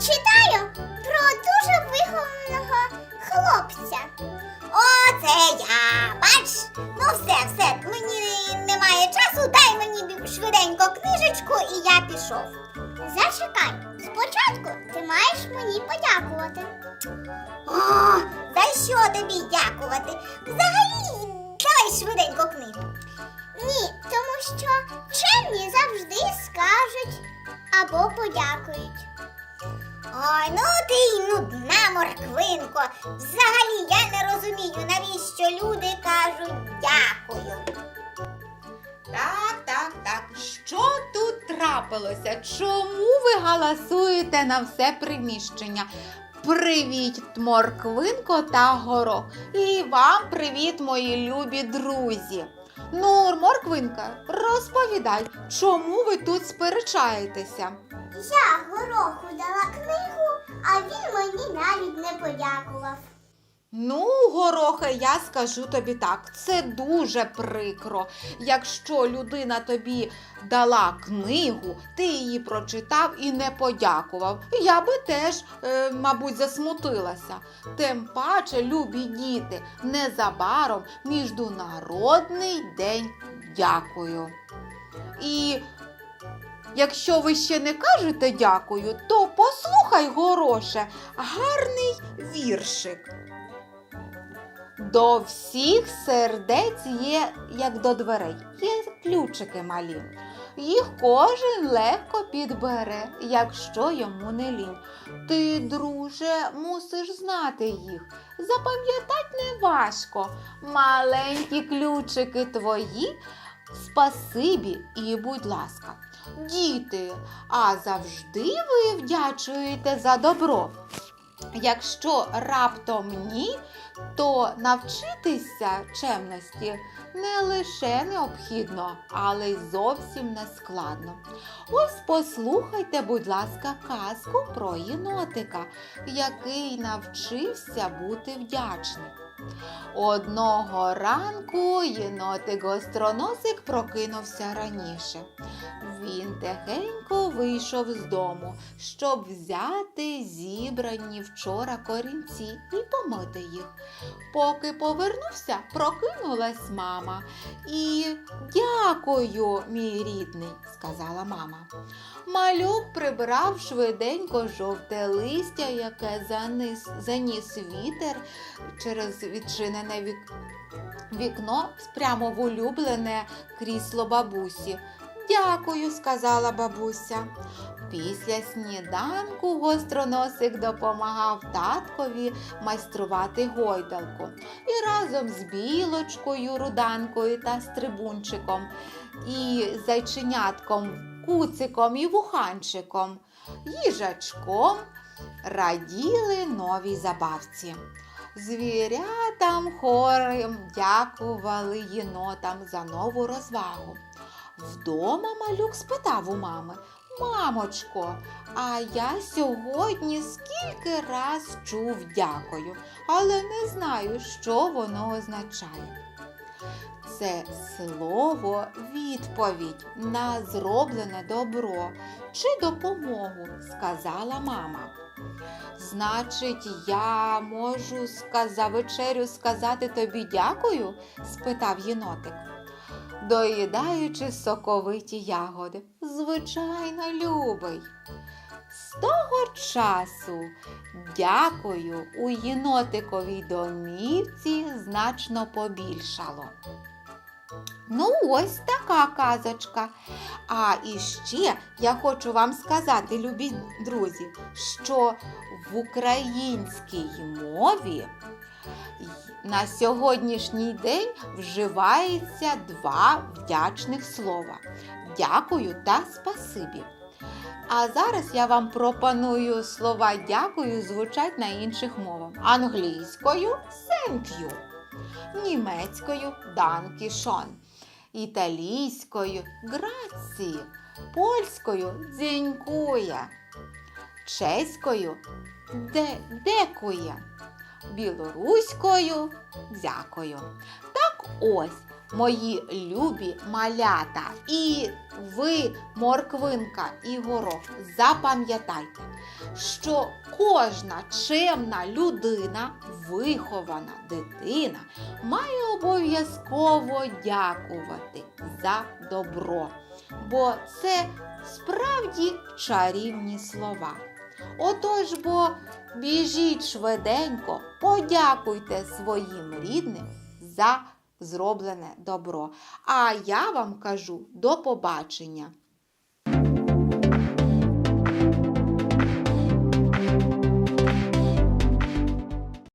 читаю про дуже вихованого хлопця. О, це я. Бач? Ну все, все, мені немає часу, дай мені швиденько книжечку і я пішов. Зачекай, спочатку ти маєш мені подякувати. О, за що тобі дякувати? Взагалі, давай швиденько книгу. Ні, тому що чемні завжди скажуть або подякують. Ой, ну ти й нудна морквинко. Взагалі я не розумію, навіщо люди кажуть дякую. Так, так, так. Що тут трапилося? Чому ви галасуєте на все приміщення? Привіт, морквинко та горох. І вам привіт, мої любі друзі. Ну, морквинка, розповідай, чому ви тут сперечаєтеся? Я гороху дала книгу, а він мені навіть не подякував. Ну, горохе, я скажу тобі так, це дуже прикро. Якщо людина тобі дала книгу, ти її прочитав і не подякував. Я би теж, е, мабуть, засмутилася. Тим паче, любі діти, незабаром Міжнародний день дякую. І якщо ви ще не кажете дякую, то послухай, гороше, гарний віршик. До всіх сердець є, як до дверей, є ключики малі. Їх кожен легко підбере, якщо йому не лінь. Ти, друже, мусиш знати їх. Запам'ятать не важко. Маленькі ключики твої. Спасибі і будь ласка. Діти, а завжди ви вдячуєте за добро. Якщо раптом ні, то навчитися чемності не лише необхідно, але й зовсім не складно. Ось послухайте, будь ласка, казку про єнотика, який навчився бути вдячним. Одного ранку єнотик гостроносик прокинувся раніше. Він тихенько вийшов з дому, щоб взяти зібрані вчора корінці і помити їх. Поки повернувся, прокинулась мама. І дякую, мій рідний, сказала мама. Малюк прибрав швиденько жовте листя, яке заніс, заніс вітер через відчинене вік... вікно прямо в улюблене крісло бабусі. Дякую, сказала бабуся. Після сніданку гостроносик допомагав таткові майструвати гойдалку. І разом з білочкою, руданкою та стрибунчиком, і зайченятком, куциком і вуханчиком, їжачком раділи новій забавці. Звірятам хором дякували єнотам за нову розвагу. Вдома малюк спитав у мами, Мамочко, а я сьогодні скільки раз чув дякую, але не знаю, що воно означає. Це слово відповідь на зроблене добро чи допомогу, сказала мама. Значить, я можу за вечерю сказати тобі дякую? спитав єнотик, доїдаючи соковиті ягоди. Звичайно, любий. З того часу дякую у єнотиковій домівці значно побільшало. Ну, ось така казочка. А іще я хочу вам сказати, любі друзі, що в українській мові на сьогоднішній день вживається два вдячних слова дякую та спасибі. А зараз я вам пропоную слова дякую звучать на інших мовах. Англійською thank you, німецькою данкішон, італійською граці, польською дзінькує, чеською де, декує, білоруською дякую. Так ось мої любі малята, і ви, морквинка і горох, запам'ятайте, що кожна чемна людина, вихована дитина, має обов'язково дякувати за добро, бо це справді чарівні слова. Отож бо біжіть швиденько, подякуйте своїм рідним за зроблене добро. А я вам кажу до побачення.